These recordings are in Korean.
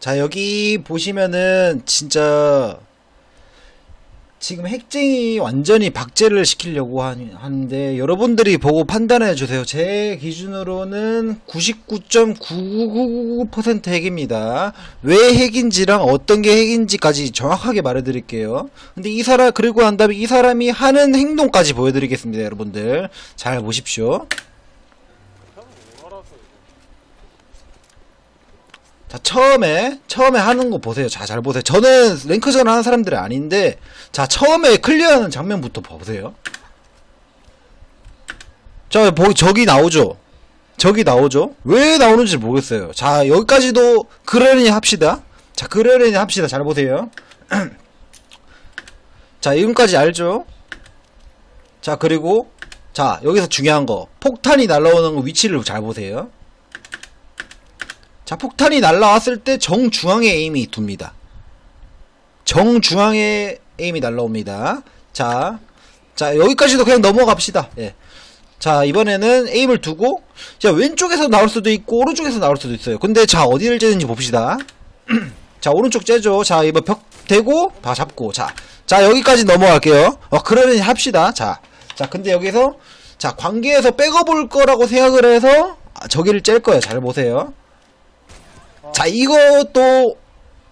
자, 여기 보시면은 진짜 지금 핵쟁이 완전히 박제를 시키려고 하는데 여러분들이 보고 판단해 주세요. 제 기준으로는 99.9999% 핵입니다. 왜 핵인지랑 어떤 게 핵인지까지 정확하게 말해 드릴게요. 근데 이 사람 그리고 난 다음에 이 사람이 하는 행동까지 보여 드리겠습니다, 여러분들. 잘 보십시오. 자, 처음에, 처음에 하는 거 보세요. 자, 잘 보세요. 저는 랭크전 하는 사람들이 아닌데, 자, 처음에 클리어하는 장면부터 보세요. 자, 보, 저기 나오죠? 저기 나오죠? 왜 나오는지 모르겠어요. 자, 여기까지도 그러려니 합시다. 자, 그러려니 합시다. 잘 보세요. 자, 지금까지 알죠? 자, 그리고, 자, 여기서 중요한 거. 폭탄이 날라오는 거 위치를 잘 보세요. 자, 폭탄이 날라왔을 때 정중앙에 에임이 둡니다. 정중앙에 에임이 날라옵니다. 자, 자, 여기까지도 그냥 넘어갑시다. 예. 자, 이번에는 에임을 두고, 자, 왼쪽에서 나올 수도 있고, 오른쪽에서 나올 수도 있어요. 근데 자, 어디를 째는지 봅시다. 자, 오른쪽 째죠. 자, 이번 벽 대고, 다 잡고, 자, 자, 여기까지 넘어갈게요. 어, 그러면 합시다. 자, 자, 근데 여기서, 자, 관계에서 빼고볼 거라고 생각을 해서, 아, 저기를 짤 거예요. 잘 보세요. 자, 이것도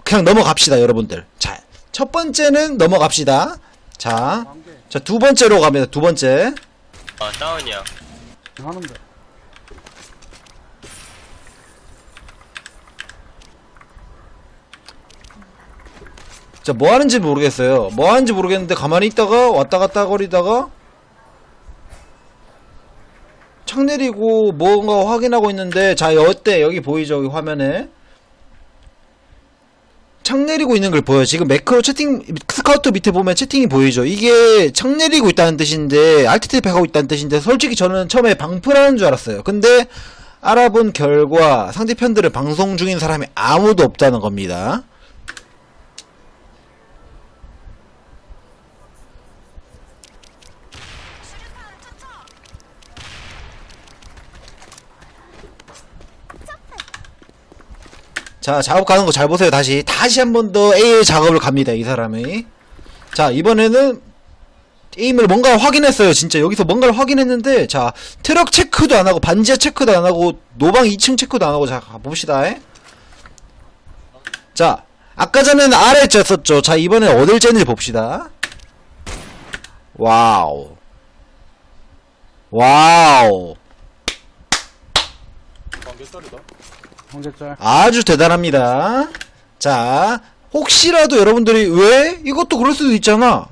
그냥 넘어갑시다, 여러분들. 자, 첫 번째는 넘어갑시다. 자, 자, 두 번째로 갑니다. 두 번째. 아 다운이야 하는데 자, 뭐 하는지 모르겠어요. 뭐 하는지 모르겠는데 가만히 있다가 왔다 갔다 거리다가 창 내리고 뭔가 확인하고 있는데 자, 어때? 여기 보이죠? 여기 화면에. 창 내리고 있는 걸 보여요. 지금 매크로 채팅 스카우트 밑에 보면 채팅이 보이죠. 이게 창 내리고 있다는 뜻인데 알트 탭 하고 있다는 뜻인데 솔직히 저는 처음에 방풀하는 줄 알았어요. 근데 알아본 결과 상대편들은 방송 중인 사람이 아무도 없다는 겁니다. 자, 작업 가는 거 잘 보세요, 다시. 다시 한 번 더 A 작업을 갑니다, 이 사람이. 자, 이번에는 에임을 뭔가 확인했어요, 진짜. 여기서 뭔가를 확인했는데, 자, 트럭 체크도 안 하고, 반지하 체크도 안 하고, 노방 2층 체크도 안 하고, 자, 봅시다. 에? 자, 아까 전에는 아래 쬐었죠. 자, 이번엔 어딜 쬐는지 봅시다. 와우. 와우. 홍제짤 아주 대단합니다. 자, 혹시라도 여러분들이 왜 이것도 그럴 수도 있잖아.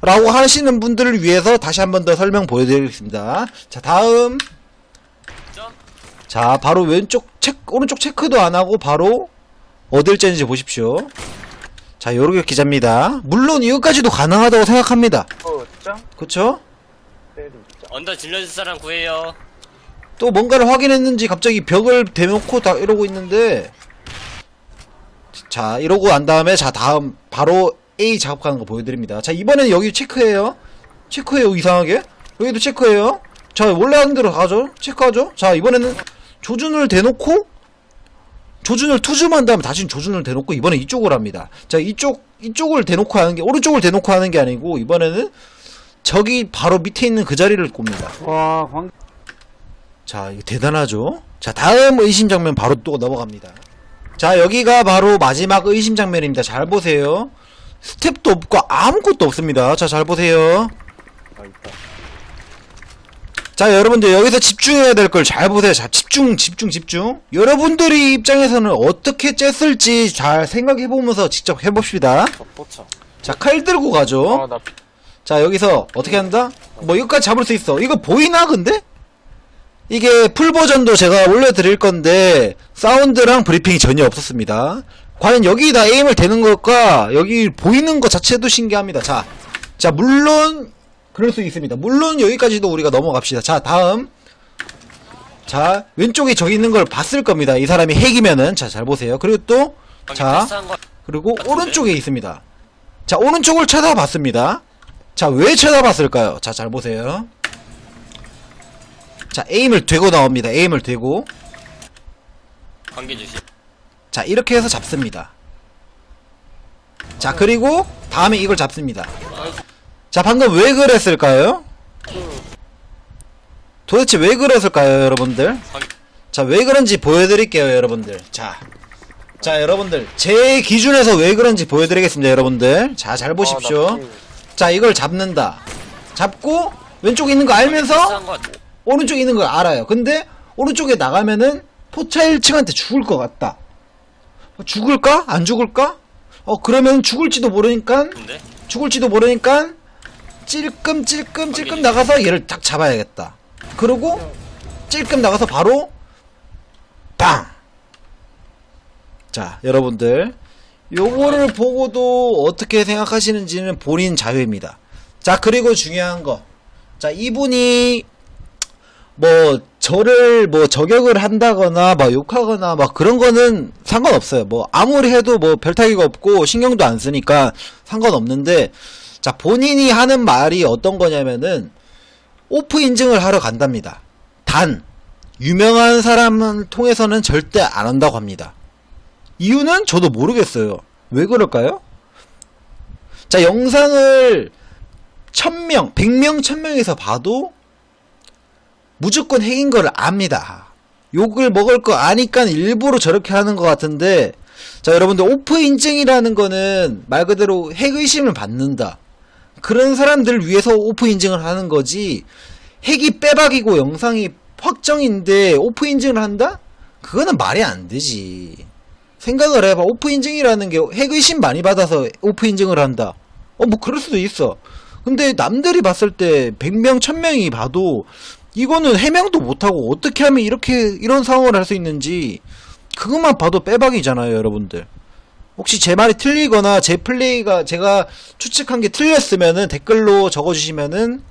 라고 하시는 분들을 위해서 다시 한 번 더 설명 보여드리겠습니다. 자, 다음. 점 자, 바로 왼쪽 체크, 오른쪽 체크도 안 하고 바로 어딜 째는지 보십시오. 자, 요렇게 기자입니다. 물론 이것까지도 가능하다고 생각합니다. 어 짱? 그쵸? 때리자 언더 질러줄 사람 구해요 또 뭔가를 확인했는지 갑자기 벽을 대놓고 다 이러고 있는데 자 이러고 난 다음에 자 다음 바로 A 작업하는 거 보여드립니다. 자 이번에는 여기 체크해요. 체크해요 이상하게? 여기도 체크해요? 자 원래 하는 대로 가죠? 체크하죠? 자 이번에는 조준을 대놓고 조준을 투줌한 다음에 다시 조준을 대놓고 이번에 이쪽을 합니다. 자 이쪽 이쪽을 대놓고 하는 게 오른쪽을 대놓고 하는 게 아니고 이번에는 저기 바로 밑에 있는 그 자리를 꼽니다. 와 광... 자, 이거 대단하죠? 자, 다음 의심 장면 바로 또 넘어갑니다. 자, 여기가 바로 마지막 의심 장면입니다. 잘 보세요. 스텝도 없고 아무것도 없습니다. 자, 잘 보세요. 아 자, 여러분들 여기서 집중해야 될 걸 잘 보세요. 자, 집중, 집중, 집중. 여러분들이 입장에서는 어떻게 쬐을지 잘 생각해 보면서 직접 해봅시다. 덮어쳐 자, 칼 들고 가죠. 아 나 자 여기서 어떻게 한다? 뭐 이거까지 잡을 수 있어 이거 보이나 근데? 이게 풀 버전도 제가 올려드릴 건데 사운드랑 브리핑이 전혀 없었습니다 과연 여기다 에임을 대는 것과 여기 보이는 것 자체도 신기합니다 자, 자 물론 그럴 수 있습니다 물론 여기까지도 우리가 넘어갑시다 자 다음 자 왼쪽에 저기 있는 걸 봤을 겁니다 이 사람이 핵이면은 자 잘 보세요 그리고 또 자 그리고? 오른쪽에 있습니다. 자, 오른쪽을 쳐다봤습니다. 자, 왜 쳐다봤을까요? 자, 잘 보세요. 자, 에임을 되고 나옵니다. 에임을 되고. 관계 주시. 자 이렇게 해서 잡습니다. 자 그리고 다음에 이걸 잡습니다. 자 방금 왜 그랬을까요? 도대체 왜 그랬을까요 여러분들? 자 왜 그런지 보여드릴게요 여러분들. 자 자 여러분들. 제 기준에서 왜 그런지 보여드리겠습니다 여러분들. 자 잘 보십시오. 자 이걸 잡는다. 잡고 왼쪽에 있는 거 알면서 같아. 오른쪽에 있는 걸 알아요. 근데 오른쪽에 나가면은 포차 1층한테 죽을 것 같다. 어, 죽을까? 안 죽을까? 어 그러면 죽을지도 모르니까 근데 죽을지도 모르니까 찔끔 찔끔 찔끔 나가서 얘를 딱 잡아야겠다. 그러고 찔끔 나가서 바로 빵. 자 여러분들 요거를 보고도 어떻게 생각하시는지는 본인 자유입니다. 자 그리고 중요한 거. 자 이분이 뭐 저를 뭐 저격을 한다거나 막 욕하거나 막 그런 거는 상관없어요. 뭐 아무리 해도 뭐 별 타기가 없고 신경도 안 쓰니까 상관없는데 자 본인이 하는 말이 어떤 거냐면은 오프 인증을 하러 간답니다. 단 유명한 사람을 통해서는 절대 안 한다고 합니다. 이유는 저도 모르겠어요. 왜 그럴까요? 자 영상을 1000명, 100명, 1000명에서 봐도 무조건 핵인 걸 압니다. 욕을 먹을 거 아니까 일부러 저렇게 하는 것 같은데, 자, 여러분들, 오프 인증이라는 거는 말 그대로 핵 의심을 받는다. 그런 사람들을 위해서 오프 인증을 하는 거지, 핵이 빼박이고 영상이 확정인데 오프 인증을 한다? 그거는 말이 안 되지. 생각을 해봐. 오프 인증이라는 게 핵 의심 많이 받아서 오프 인증을 한다. 어, 뭐, 그럴 수도 있어. 근데 남들이 봤을 때 100명, 1000명이 봐도 이거는 해명도 못하고 어떻게 하면 이렇게 이런 상황을 할 수 있는지 그것만 봐도 빼박이잖아요 여러분들. 혹시 제 말이 틀리거나 제 플레이가 제가 추측한 게 틀렸으면은 댓글로 적어주시면은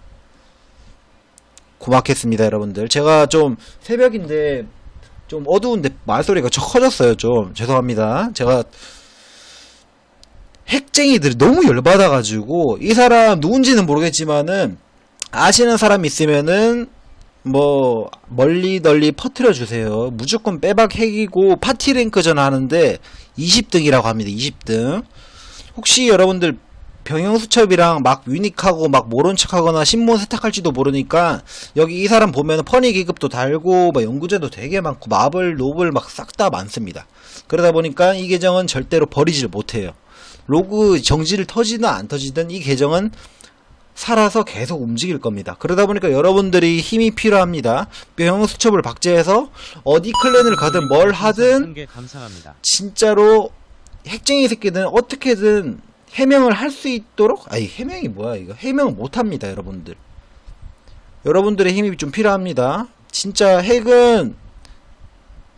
고맙겠습니다 여러분들. 제가 좀 새벽인데 좀 어두운데 말소리가 좀 커졌어요 좀. 죄송합니다. 제가 핵쟁이들이 너무 열받아가지고 이 사람 누군지는 모르겠지만은 아시는 사람 있으면은 뭐 멀리 널리 퍼뜨려 주세요. 무조건 빼박 핵이고 파티 랭크전 하는데 20등이라고 합니다. 20등. 혹시 여러분들 병영 수첩이랑 막 유닉하고 막 모른 척하거나 신문 세탁할지도 모르니까 여기 이 사람 보면은 퍼니 기급도 달고 막 연구제도 되게 많고 마블 노블 막 싹 다 많습니다. 그러다 보니까 이 계정은 절대로 버리지를 못해요. 로그 정지를 터지든 안 터지든 이 계정은 살아서 계속 움직일 겁니다. 그러다 보니까 여러분들이 힘이 필요합니다. 병영 수첩을 박제해서 어디 클랜을 가든 뭘 하든. 진짜로 핵쟁이 새끼들은 어떻게든 해명을 할 수 있도록 아니 해명이 뭐야 이거 해명을 못합니다 여러분들 여러분들의 힘이 좀 필요합니다 진짜 핵은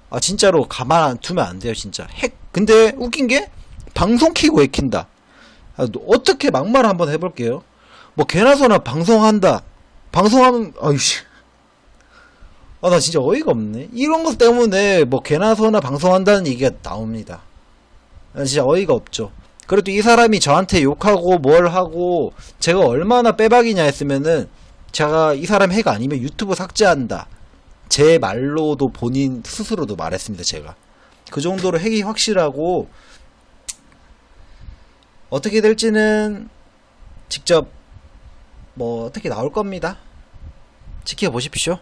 아 진짜로 가만 안 두면 안 돼요 진짜 핵 근데 웃긴 게 방송 키고 핵킨다 아, 너 어떻게 막말 한번 해볼게요 뭐 개나 소나 방송한다 방송하면 아이씨 아 나 진짜 어이가 없네 이런 것 때문에 뭐 개나 소나 방송한다는 얘기가 나옵니다 아, 진짜 어이가 없죠. 그래도 이 사람이 저한테 욕하고 뭘 하고 제가 얼마나 빼박이냐 했으면은 제가 이 사람 핵 아니면 유튜브 삭제한다. 제 말로도 본인 스스로도 말했습니다. 제가 그 정도로 핵이 확실하고 어떻게 될지는 직접 뭐 어떻게 나올 겁니다. 지켜보십시오.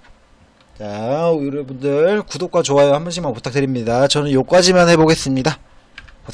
자, 여러분들 구독과 좋아요 한 번씩만 부탁드립니다. 저는 요까지만 해보겠습니다.